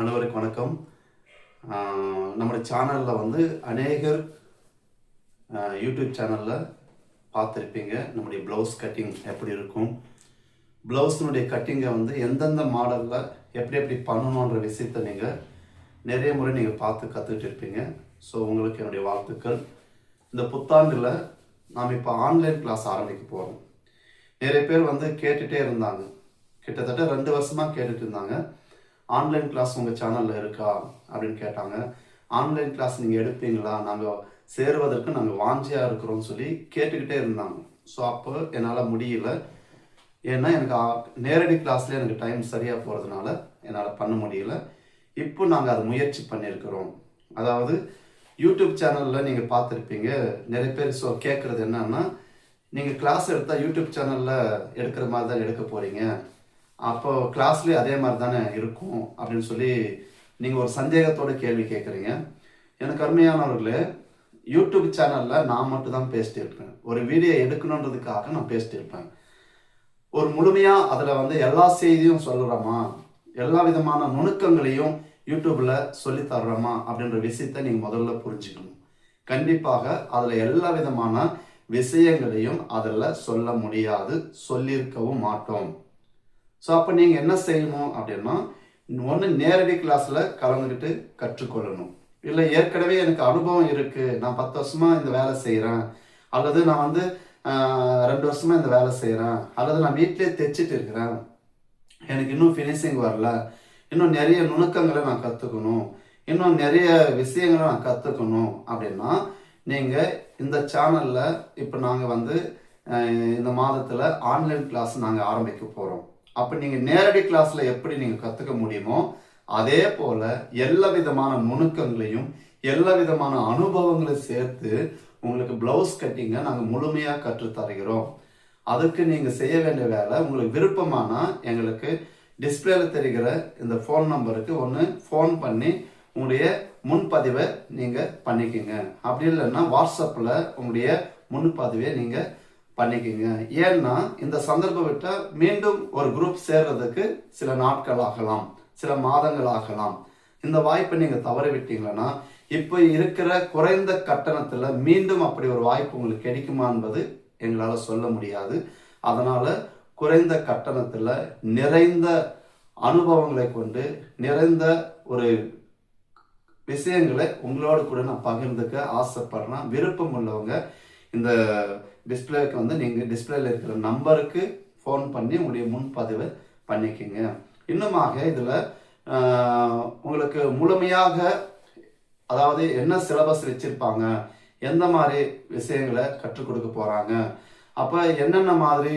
அனைவருக்கு வணக்கம். நம்முடைய சேனலில் வந்து அநேகர் யூடியூப் சேனலில் பார்த்துருப்பீங்க. நம்முடைய ப்ளவுஸ் கட்டிங் எப்படி இருக்கும்? ப்ளவுஸினுடைய கட்டிங்கை வந்து எந்தெந்த மாடலில் எப்படி எப்படி பண்ணணுன்ற விஷயத்தை நீங்கள் நிறைய முறை நீங்கள் பார்த்து கற்றுக்கிட்டு இருப்பீங்க. ஸோ உங்களுக்கு என்னுடைய வாழ்த்துக்கள். இந்த புத்தாண்டில் நாம் இப்போ ஆன்லைன் கிளாஸ் ஆரம்பிக்க போகிறோம் நிறைய பேர் வந்து கேட்டுகிட்டே இருந்தாங்க. கிட்டத்தட்ட ரெண்டு வருஷமாக கேட்டுட்டு இருந்தாங்க. ஆன்லைன் கிளாஸ் உங்கள் சேனலில் இருக்கா? அப்படின்னு கேட்டாங்க. ஆன்லைன் கிளாஸ் நீங்கள் எடுப்பீங்களா நாங்கள் சேருவதற்கு நாங்கள் வாஞ்சியாக இருக்கிறோம்னு சொல்லி கேட்டுக்கிட்டே இருந்தாங்க. ஸோ அப்போ என்னால் முடியல. ஏன்னா எனக்கு நேரடி கிளாஸ்லேயே எனக்கு டைம் சரியாக போகிறதுனால என்னால் பண்ண முடியல. இப்போ நாங்கள் அதை முயற்சி பண்ணியிருக்கிறோம். அதாவது யூடியூப் சேனலில் நீங்கள் பார்த்துருப்பீங்க. நிறைய பேர் ஸோ கேட்குறது என்னன்னா நீங்கள் கிளாஸ் எடுத்தால் யூடியூப் சேனலில் எடுக்கிற மாதிரி தான் எடுக்க போகிறீங்க அப்போ கிளாஸ்லேயே அதே மாதிரி தானே இருக்கும் அப்படின்னு சொல்லி நீங்கள் ஒரு சந்தேகத்தோட கேள்வி கேட்குறீங்க எனக்கு அருமையானவர்களே யூடியூப் சேனலில் நான் மட்டும் தான் பேசிட்டு இருப்பேன் ஒரு வீடியோ எடுக்கணுன்றதுக்காக நான் பேசிட்டு இருப்பேன் ஒரு முழுமையா அதுல வந்து எல்லா செய்தியும் சொல்லுறோமா? எல்லா விதமான நுணுக்கங்களையும் யூடியூப்ல சொல்லி தர்றோமா? அப்படின்ற விஷயத்தை நீங்க முதல்ல புரிஞ்சுக்கணும். கண்டிப்பாக அதுல எல்லா விதமான விஷயங்களையும் அதில் சொல்ல முடியாது சொல்லியிருக்கவும் மாட்டோம். ஸோ அப்போ நீங்கள் என்ன செய்யணும் அப்படின்னா ஒன்று நேரடி கிளாஸில் கலந்துக்கிட்டு கற்றுக்கொள்ளணும். இல்லை ஏற்கனவே எனக்கு அனுபவம் இருக்குது நான் பத்து வருஷமாக இந்த வேலை செய்கிறேன் அல்லது நான் வந்து ரெண்டு வருஷமாக இந்த வேலை செய்கிறேன் அல்லது நான் வீட்டிலே தைச்சிட்டு இருக்கிறேன். எனக்கு இன்னும் ஃபினிஷிங் வரல. இன்னும் நிறைய நுணுக்கங்களை நான் கற்றுக்கணும் இன்னும் நிறைய விஷயங்களை நான் கற்றுக்கணும் அப்படின்னா நீங்கள் இந்த சேனலில் இப்போ நாங்கள் வந்து இந்த மாதத்தில் ஆன்லைன் கிளாஸ் நாங்கள் ஆரம்பிக்க போகிறோம் அப்போ நீங்கள் நேரடி கிளாஸில் எப்படி நீங்கள் கற்றுக்க முடியுமோ அதே போல் எல்லா விதமான நுணுக்கங்களையும் எல்லா விதமான அனுபவங்களையும் சேர்த்து உங்களுக்கு ப்ளவுஸ் கட்டிங்கை நாங்கள் முழுமையாக கற்று தருகிறோம் அதுக்கு நீங்கள் செய்ய வேண்டிய வேலை உங்களுக்கு விருப்பமானா எங்களுக்கு டிஸ்பிளேல தெரிகிற இந்த ஃபோன் நம்பருக்கு ஒன்று ஃபோன் பண்ணி உங்களுடைய முன்பதிவை நீங்கள் பண்ணிக்கோங்க. அப்படி இல்லைன்னா வாட்ஸ்அப்பில் உங்களுடைய முன்பதிவை நீங்கள் பண்ணிக்கோங்க. ஏன்னா இந்த சந்தர்ப்பம் விட்டால் மீண்டும் ஒரு குரூப் சேர்றதுக்கு சில நாட்கள் ஆகலாம் சில மாதங்கள் ஆகலாம் இந்த வாய்ப்பை நீங்கள் தவற விட்டீங்கன்னா இப்போ இருக்கிற குறைந்த கட்டணத்தில் மீண்டும் அப்படி ஒரு வாய்ப்பு உங்களுக்கு கிடைக்குமா என்பது எங்களால் சொல்ல முடியாது. அதனால குறைந்த கட்டணத்தில் நிறைந்த அனுபவங்களை கொண்டு நிறைந்த ஒரு விஷயங்களை உங்களோட கூட நான் பகிர்ந்துக்க ஆசைப்படுறேன். விருப்பம் உள்ளவங்க இந்த டிஸ்பிளேக்கு வந்து நீங்கள் டிஸ்பிளேல இருக்கிற நம்பருக்கு ஃபோன் பண்ணி உங்களுடைய முன்பதிவு பண்ணிக்கோங்க. இன்னுமாக இதில் உங்களுக்கு முழுமையாக அதாவது என்ன சிலபஸ் வச்சுருப்பாங்க எந்த மாதிரி விஷயங்களை கற்றுக் கொடுக்க போகிறாங்க அப்போ என்னென்ன மாதிரி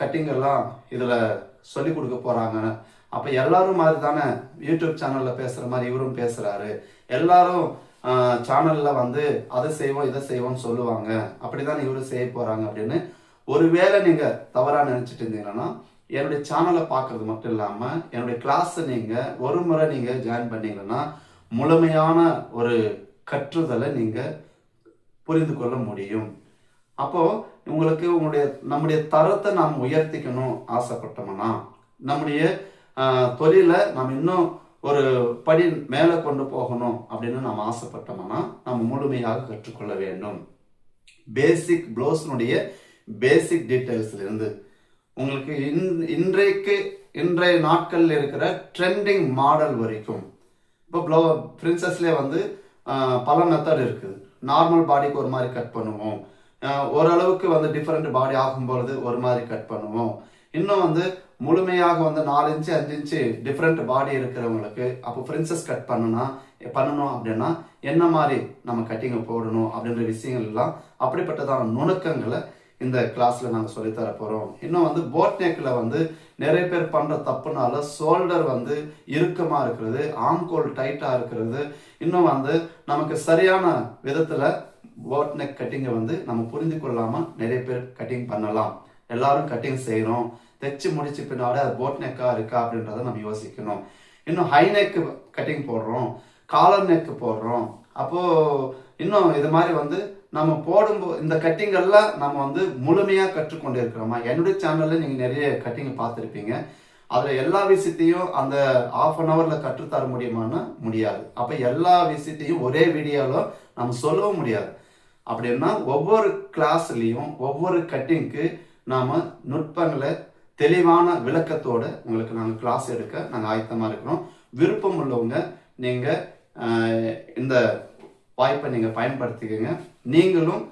கட்டிங்கெல்லாம் இதில் சொல்லி கொடுக்க போகிறாங்க அப்போ எல்லாரும் மாதிரி தானே யூடியூப் சேனலில் பேசுகிற மாதிரி இவரும் பேசுகிறாரு எல்லாரும் சேனலில் வந்து அதை செய்வோம் இதை செய்வோம்னு சொல்லுவாங்க. அப்படிதான் இவரும் செய்ய போகிறாங்க அப்படின்னு. ஒருவேளை நீங்கள் தவறாக நினச்சிட்டு இருந்தீங்கன்னா என்னுடைய சேனலை பார்க்கறது மட்டும் இல்லாமல் என்னுடைய கிளாஸை நீங்கள் ஒரு முறை நீங்கள் ஜாயின் பண்ணீங்கன்னா முழுமையான ஒரு கற்றுதலை நீங்கள் புரிந்து கொள்ள முடியும். அப்போது உங்களுக்கு உங்களுடைய நம்முடைய தரத்தை நாம் உயர்த்திக்கணும் ஆசைப்பட்டோம்னா நம்முடைய தொழிலை நாம் இன்னும் ஒரு படி மேலே கொண்டு போகணும் அப்படின்னு நம்ம ஆசைப்பட்டோம்னா நம்ம முழுமையாக கற்றுக்கொள்ள வேண்டும். பேசிக் ப்ளவுஸினுடைய பேசிக் டீட்டெயில்ஸ்லேருந்து உங்களுக்கு இன்- இன்றைக்கு இன்றைய நாட்களில் இருக்கிற ட்ரெண்டிங் மாடல் வரைக்கும். இப்போ ப்ளோ பிரின்சஸ்லேயே வந்து பல மெத்தட் இருக்குது. நார்மல் பாடிக்கு ஒரு மாதிரி கட் பண்ணுவோம். ஓரளவுக்கு வந்து டிஃப்ரெண்ட் பாடி ஆகும்பொழுது ஒரு மாதிரி கட் பண்ணுவோம். இன்னும் வந்து முழுமையாக வந்து நாலு இன்ச்சு அஞ்சு இன்ச்சு டிஃப்ரெண்ட் பாடி இருக்கிறவங்களுக்கு அப்போ பிரின்சஸ் கட் பண்ணுனா பண்ணணும் அப்படின்னா என்ன மாதிரி நம்ம கட்டிங்கை போடணும் அப்படின்ற விஷயங்கள் எல்லாம் அப்படிப்பட்டதான நுணுக்கங்களை இந்த கிளாஸ்ல நாங்கள் சொல்லித்தர போகிறோம் இன்னும் வந்து போட் நெக்கில் வந்து நிறைய பேர் பண்ணுற தப்புனால ஷோல்டர் வந்து இறுக்கமாக இருக்கிறது ஆம்கோல் டைட்டாக இருக்கிறது. இன்னும் வந்து நமக்கு சரியான விதத்தில் போட் நெக் கட்டிங்கை வந்து நம்ம புரிந்து கொள்ளாமல் நிறைய பேர் கட்டிங் பண்ணலாம். எல்லாரும் கட்டிங் செய்கிறோம் தைச்சு முடிச்ச பின்னாடி அது போட் நெக்கா இருக்கா அப்படின்றத நம்ம யோசிக்கணும். இன்னும் ஹை நெக் கட்டிங் போடுறோம் காலர் நெக் போடுறோம். அப்போ இன்னும் இது மாதிரி வந்து நம்ம போடும்போது இந்த கட்டிங்கெல்லாம் நம்ம வந்து முழுமையாக கற்றுக்கொண்டு இருக்கிறோமா? என்னுடைய சேனல்ல நீங்க நிறைய கட்டிங் பார்த்துருப்பீங்க. அதில் எல்லா விஷயத்தையும் அந்த ஆஃப் அன் ஹவரில் கற்றுத்தர முடியுமான்னா முடியாது. அப்போ எல்லா விஷயத்தையும் ஒரே வீடியோவில் நம்ம சொல்லவும் முடியாது. அப்படின்னா ஒவ்வொரு கிளாஸ்லேயும் ஒவ்வொரு கட்டிங்க்கு நாம் நுட்பங்களை தெளிவான விளக்கத்தோட உங்களுக்கு நாங்கள் கிளாஸ் எடுக்க நாங்கள் ஆயத்தமாக இருக்கிறோம். விருப்பம் உள்ளவங்க நீங்கள் இந்த வாய்ப்பை நீங்கள் பயன்படுத்திக்கங்க. நீங்களும்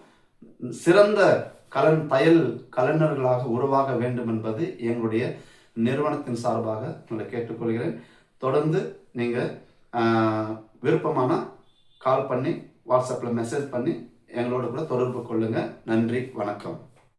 சிறந்த கலன் தையல் கலைஞர்களாக உருவாக வேண்டும் என்பது எங்களுடைய நிறுவனத்தின் சார்பாக உங்களை கேட்டுக்கொள்கிறேன். தொடர்ந்து நீங்கள் விருப்பமான கால் பண்ணி வாட்ஸ்அப்பில் மெசேஜ் பண்ணி எங்களோட கூட தொடர்பு கொள்ளுங்கள் நன்றி வணக்கம்.